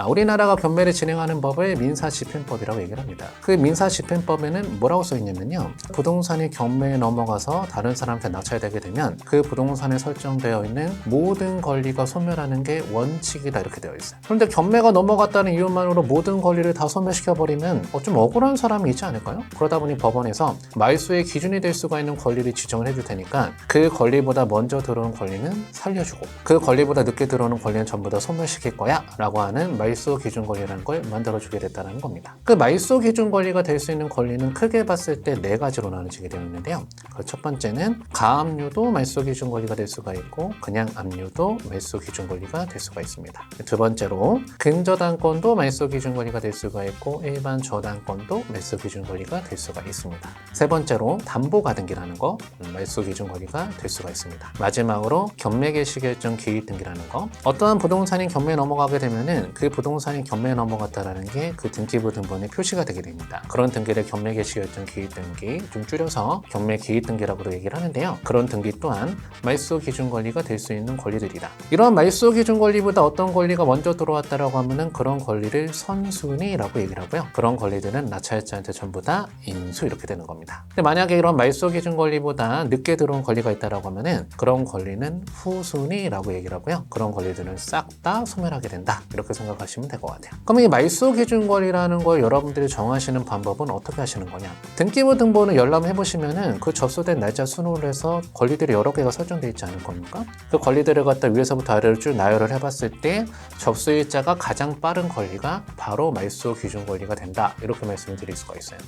아, 우리나라가 경매를 진행하는 법을 민사집행법이라고 얘기를 합니다. 그 민사집행법에는 뭐라고 써 있냐면요. 부동산이 경매에 넘어가서 다른 사람한테 낙찰되게 되면 그 부동산에 설정되어 있는 모든 권리가 소멸하는 게 원칙이다 이렇게 되어 있어요. 그런데 경매가 넘어갔다는 이유만으로 모든 권리를 다 소멸시켜 버리면 어, 좀 억울한 사람이 있지 않을까요? 그러다 보니 법원에서 말소의 기준이 될 수가 있는 권리를 지정을 해줄 테니까 그 권리보다 먼저 들어온 권리는 살려주고 그 권리보다 늦게 들어오는 권리는 전부 다 소멸시킬 거야 라고 하는 말소 기준 권리라는 걸 만들어주게 됐다는 겁니다. 그 말소 기준 권리가 될 수 있는 권리는 크게 봤을 때 네 가지로 나눠지게 되어 있는데요. 그 첫 번째는 가압류도 말소 기준 권리가 될 수가 있고 그냥 압류도 말소 기준 권리가 될 수가 있습니다. 두 번째로 근저당권도 말소 기준 권리가 될 수가 있고 일반 저당권도 말소 기준 권리가 될 수가 있습니다. 세 번째로 담보 가등기라는 거 음, 말소 기준 권리가 될 수가 있습니다. 마지막으로 경매 개시 결정 기입 등기라는 거 어떠한 부동산이 경매에 넘어가게 되면은 그 부동산이 경매에 넘어갔다라는 게 그 등기부 등본에 표시가 되게 됩니다. 그런 등기를 경매 개시 결정 기입 등기 좀 줄여서 경매 기입 등기라고도 얘기를 하는데요. 그런 등기 또한 말소 기준 권리가 될 수 있는 권리들이다. 이런 말소 기준 권리보다 어떤 권리가 먼저 들어왔다라고 하면은 그런 권리를 선순위라고 얘기를 하고요. 그런 권리들은 낙찰자한테 전부 다 인수 이렇게 되는 겁니다. 근데 만약에 이런 말소 기준 권리보다 늦게 들어온 권리가 있다라고 하면은 그런 권리는 후순위라고 얘기를 하고요. 그런 권리들은 싹 다 소멸하게 된다. 이렇게 생각 하시면 될 것 같아요. 그럼 이 말소 기준 권리라는 걸 여러분들이 정하시는 방법은 어떻게 하시는 거냐? 등기부 등본을 열람해 보시면은 그 접수된 날짜 순으로 해서 권리들이 여러 개가 설정되어 있지 않을 겁니까? 그 권리들을 갖다 위에서부터 아래로 쭉 나열을 해봤을 때 접수일자가 가장 빠른 권리가 바로 말소 기준 권리가 된다. 이렇게 말씀을 드릴 수가 있어요.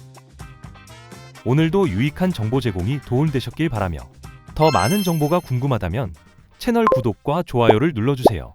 오늘도 유익한 정보 제공이 도움되셨길 바라며 더 많은 정보가 궁금하다면 채널 구독과 좋아요를 눌러주세요.